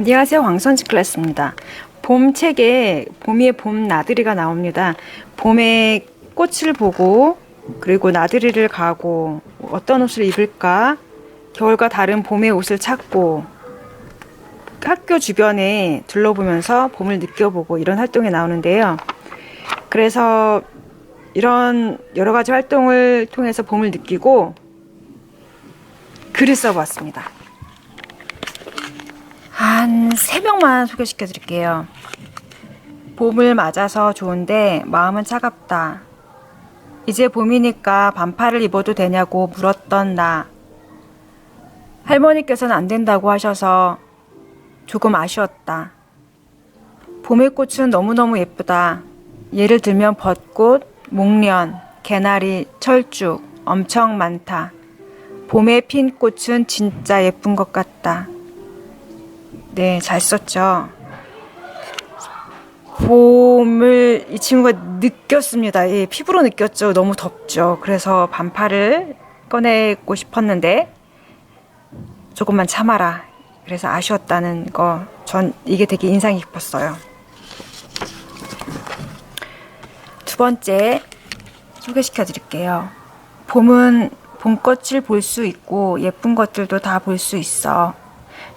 안녕하세요. 황선지 클래스입니다. 봄 책에 봄이의 봄 나들이가 나옵니다. 봄에 꽃을 보고 그리고 나들이를 가고 어떤 옷을 입을까 겨울과 다른 봄의 옷을 찾고 학교 주변에 둘러보면서 봄을 느껴보고 이런 활동이 나오는데요. 그래서 이런 여러 가지 활동을 통해서 봄을 느끼고 글을 써봤습니다. 한 3명만 소개시켜 드릴게요. 봄을 맞아서 좋은데 마음은 차갑다. 이제 봄이니까 반팔을 입어도 되냐고 물었던 나. 할머니께서는 안 된다고 하셔서 조금 아쉬웠다. 봄의 꽃은 너무너무 예쁘다. 예를 들면 벚꽃, 목련, 개나리, 철쭉 엄청 많다. 봄에 핀 꽃은 진짜 예쁜 것 같다. 네, 잘 썼죠. 봄을 이 친구가 느꼈습니다. 예, 피부로 느꼈죠. 너무 덥죠. 그래서 반팔을 꺼내고 싶었는데 조금만 참아라. 그래서 아쉬웠다는 거, 전 이게 되게 인상이 깊었어요. 두 번째 소개시켜 드릴게요. 봄은 봄꽃을 볼 수 있고 예쁜 것들도 다 볼 수 있어.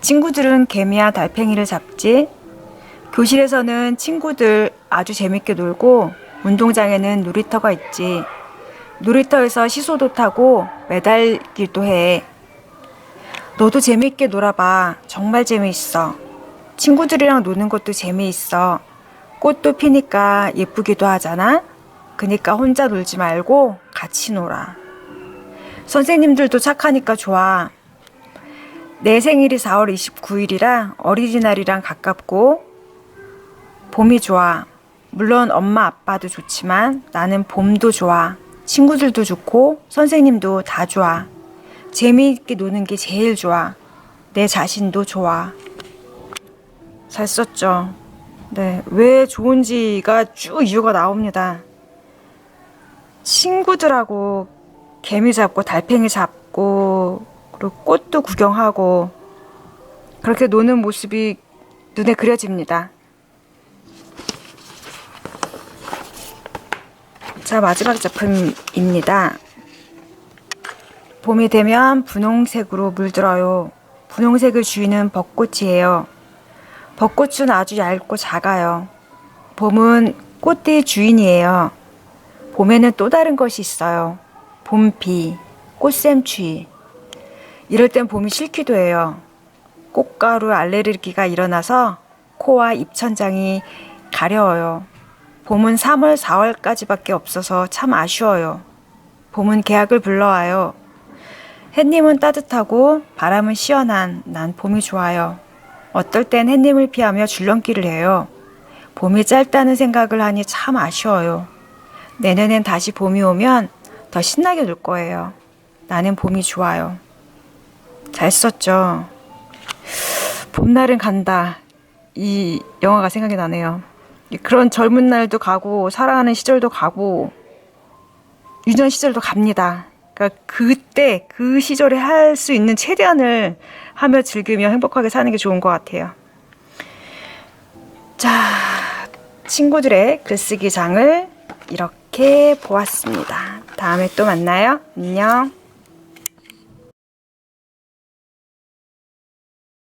친구들은 개미야 달팽이를 잡지. 교실에서는 친구들 아주 재밌게 놀고 운동장에는 놀이터가 있지. 놀이터에서 시소도 타고 매달기도 해. 너도 재밌게 놀아봐. 정말 재미있어. 친구들이랑 노는 것도 재미있어. 꽃도 피니까 예쁘기도 하잖아. 그니까 혼자 놀지 말고 같이 놀아. 선생님들도 착하니까 좋아. 내 생일이 4월 29일이라 어린이날이랑 가깝고 봄이 좋아. 물론 엄마 아빠도 좋지만 나는 봄도 좋아. 친구들도 좋고 선생님도 다 좋아. 재미있게 노는 게 제일 좋아. 내 자신도 좋아. 잘 썼죠. 네. 왜 좋은지가 쭉 이유가 나옵니다. 친구들하고 개미 잡고 달팽이 잡고 그리고 꽃도 구경하고 그렇게 노는 모습이 눈에 그려집니다. 자, 마지막 작품입니다. 봄이 되면 분홍색으로 물들어요. 분홍색을 주인은 벚꽃이에요. 벚꽃은 아주 얇고 작아요. 봄은 꽃의 주인이에요. 봄에는 또 다른 것이 있어요. 봄비, 꽃샘추위. 이럴 땐 봄이 싫기도 해요. 꽃가루 알레르기가 일어나서 코와 입천장이 가려워요. 봄은 3월, 4월까지밖에 없어서 참 아쉬워요. 봄은 계약을 불러와요. 햇님은 따뜻하고 바람은 시원한 난 봄이 좋아요. 어떨 땐 햇님을 피하며 줄넘기를 해요. 봄이 짧다는 생각을 하니 참 아쉬워요. 내년엔 다시 봄이 오면 더 신나게 놀 거예요. 나는 봄이 좋아요. 잘 썼죠? 봄날은 간다. 이 영화가 생각이 나네요. 그런 젊은 날도 가고, 사랑하는 시절도 가고, 유년 시절도 갑니다. 그러니까 그때, 그 시절에 할 수 있는 최대한을 하며 즐기며 행복하게 사는 게 좋은 것 같아요. 자, 친구들의 글쓰기 장을 이렇게 보았습니다. 다음에 또 만나요. 안녕.